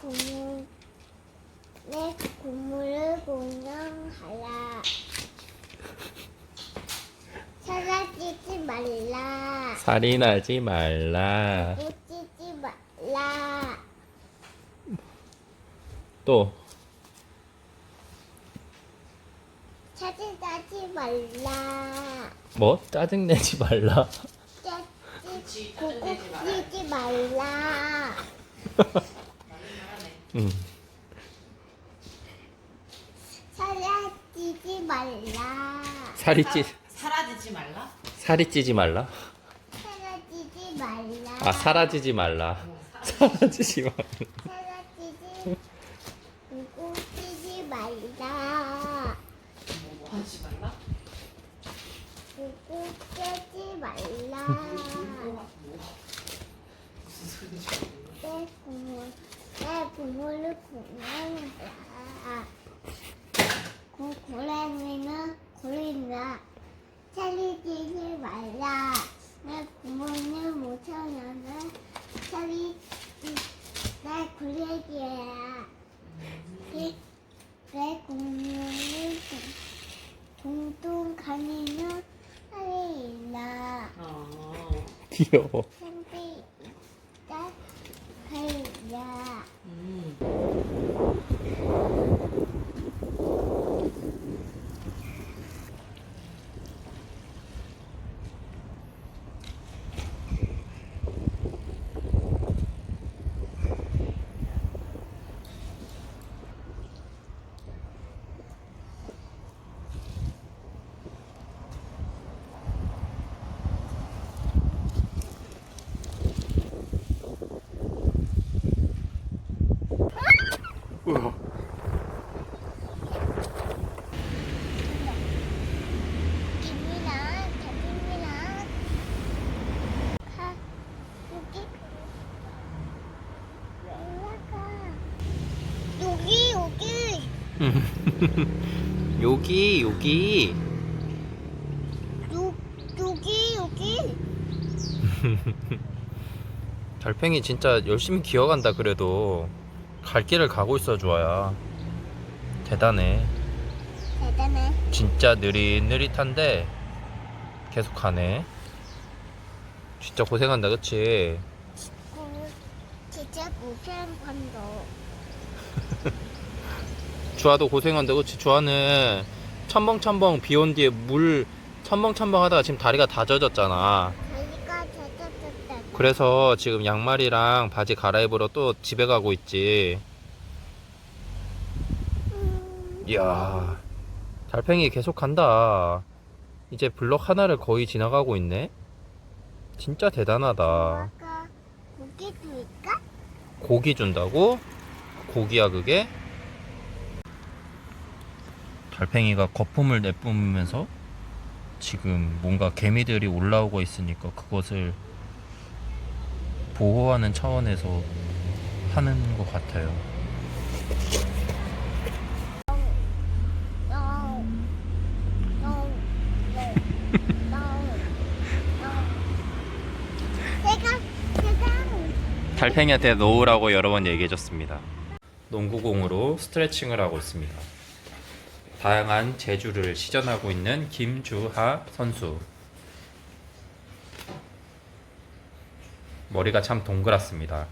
국물, 내 국물을 공양하라. 사라지지 말라. 살이 나지 말라. 묻지지 말라. 또 찾아가지 말라. 뭐? 짜증 내지 말라. 짜지 고급지지 말라. 응. 사라지지 말라. 살이 찌 사라지지 말라? 살이 찌지 말라. 사라지지 말라. 아 사라지지 말라. 사라지지 말라. 사라지지 고급지지 말라. 뭐 하지 말라? 고급지지 말라. 무슨 소리지? 내 부모, 내 부모를 공양하라. 고 고래는 고래라. 차리지 말라. 내 부모는 모처녀는 차리지 내 고래지야. 내 공룡은 동동 가니는. 어. 귀여워. 선비 우와. 가 여기 올라가? 여기 여기 여기 여기. 요 여기 여기 달팽이 진짜 열심히 기어간다 그래도 갈 길을 가고 있어 주아야. 대단해. 대단해. 진짜 느릿느릿한데 계속 가네. 진짜 고생한다 그치? 그 진짜 도 주아도 고생한다 그치? 주아는 첨벙첨벙 비 온 뒤에 물 첨벙첨벙 하다가 지금 다리가 다 젖었잖아. 그래서 지금 양말이랑 바지 갈아입으러 또 집에 가고 있지. 음, 이야, 달팽이 계속 간다. 이제 블럭 하나를 거의 지나가고 있네. 진짜 대단하다. 고기 줄까? 고기 준다고? 고기야 그게? 달팽이가 거품을 내뿜으면서 지금 뭔가 개미들이 올라오고 있으니까 그것을 보호하는 차원에서 하는 것 같아요. 달팽이한테 놓으라고 여러 번 얘기해줬습니다. 농구공으로 스트레칭을 하고 있습니다. 다양한 재주를 시전하고 있는 김주하 선수. 머리가 참 동그랗습니다.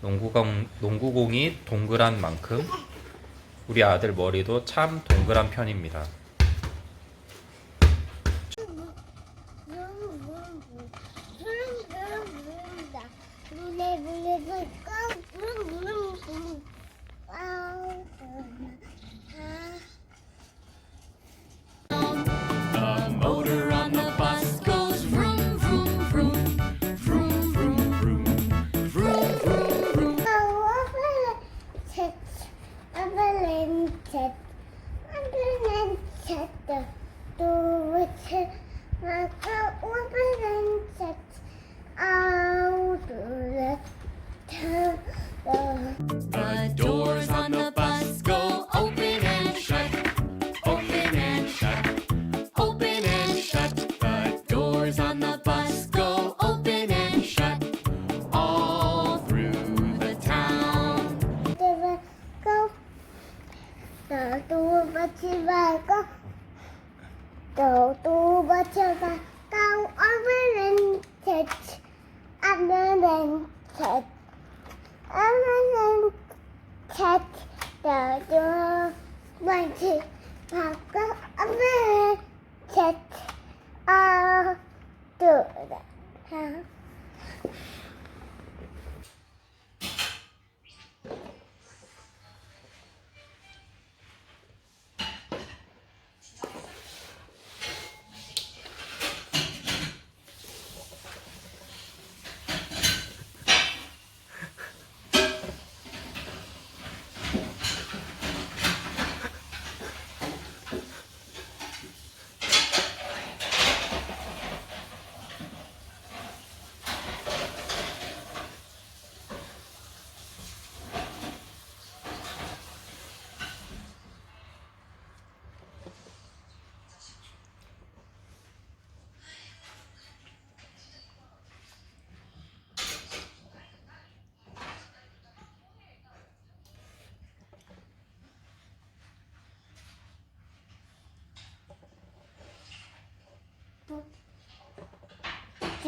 농구공, 농구공이 동그란 만큼 우리 아들 머리도 참 동그란 편입니다. 물에 물에 꼭 너도 받쳐가 까 오늘은 채치 오늘은 채치 오늘은 채치 너도 받지 말고 오늘은 채치 아 둘 하.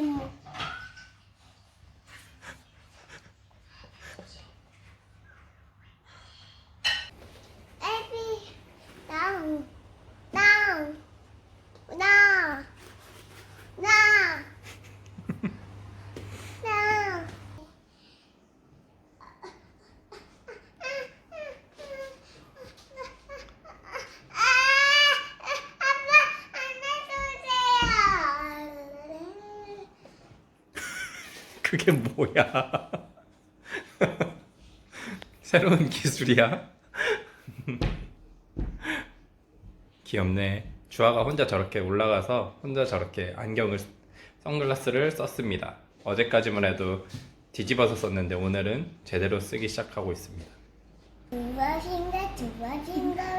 찜. 애비 다운 다운 나 나. 나. 아, 아빠 안아주세요. 그게 뭐야? 새로운 기술이야? 귀엽네. 주아가 혼자 저렇게 올라가서 혼자 저렇게 안경을 선글라스를 썼습니다. 어제까지만 해도 뒤집어서 썼는데 오늘은 제대로 쓰기 시작하고 있습니다. 무엇인가 무엇인가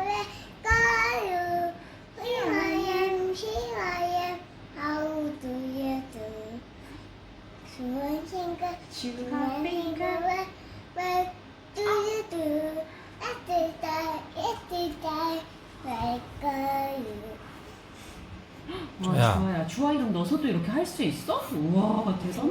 와 야. 주아야 주아 이름 넣어서도 이렇게 할 수 있어? 우와 대단하다